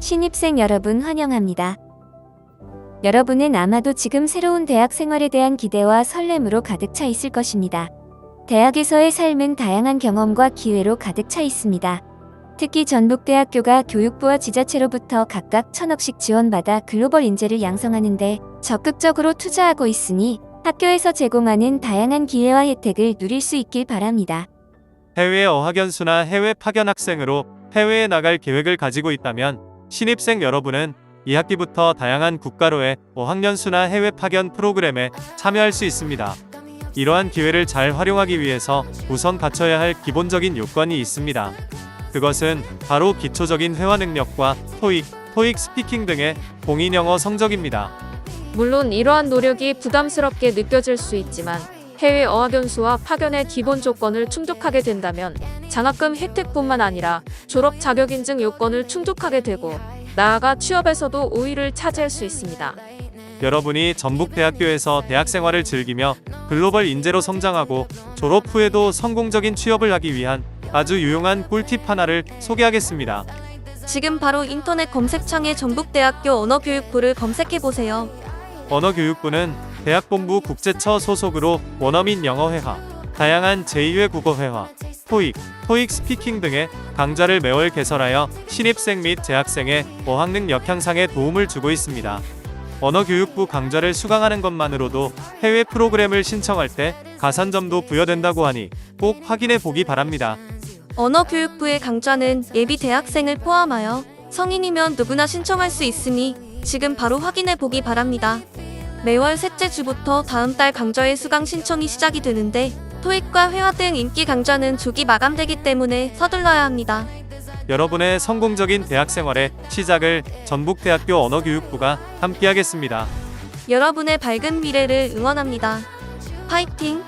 신입생 여러분 환영합니다. 여러분은 아마도 지금 새로운 대학 생활에 대한 기대와 설렘으로 가득 차 있을 것입니다. 대학에서의 삶은 다양한 경험과 기회로 가득 차 있습니다. 특히 전북대학교가 교육부와 지자체로부터 각각 천억씩 지원받아 글로벌 인재를 양성하는데 적극적으로 투자하고 있으니 학교에서 제공하는 다양한 기회와 혜택을 누릴 수 있길 바랍니다. 해외 어학연수나 해외 파견 학생으로 해외에 나갈 계획을 가지고 있다면 신입생 여러분은 2학기부터 다양한 국가로의 어학연수나 해외 파견 프로그램에 참여할 수 있습니다. 이러한 기회를 잘 활용하기 위해서 우선 갖춰야 할 기본적인 요건이 있습니다. 그것은 바로 기초적인 회화 능력과 토익, 토익 스피킹 등의 공인 영어 성적입니다. 물론 이러한 노력이 부담스럽게 느껴질 수 있지만 해외 어학연수와 파견의 기본 조건을 충족하게 된다면 장학금 혜택뿐만 아니라 졸업 자격 인증 요건을 충족하게 되고 나아가 취업에서도 우위를 차지할 수 있습니다. 여러분이 전북대학교에서 대학 생활을 즐기며 글로벌 인재로 성장하고 졸업 후에도 성공적인 취업을 하기 위한 아주 유용한 꿀팁 하나를 소개하겠습니다. 지금 바로 인터넷 검색창에 전북대학교 언어교육부를 검색해 보세요. 언어교육부는 대학본부 국제처 소속으로 원어민 영어회화, 다양한 제2외 국어회화, 토익, 토익 스피킹 등의 강좌를 매월 개설하여 신입생 및 재학생의 어학 능력 향상에 도움을 주고 있습니다. 언어교육부 강좌를 수강하는 것만으로도 해외 프로그램을 신청할 때 가산점도 부여된다고 하니 꼭 확인해 보기 바랍니다. 언어교육부의 강좌는 예비 대학생을 포함하여 성인이면 누구나 신청할 수 있으니 지금 바로 확인해 보기 바랍니다. 매월 셋째 주부터 다음 달 강좌의 수강 신청이 시작이 되는데 토익과 회화 등 인기 강좌는 조기 마감되기 때문에 서둘러야 합니다. 여러분의 성공적인 대학 생활의 시작을 전북대학교 언어교육부가 함께하겠습니다. 여러분의 밝은 미래를 응원합니다. 파이팅!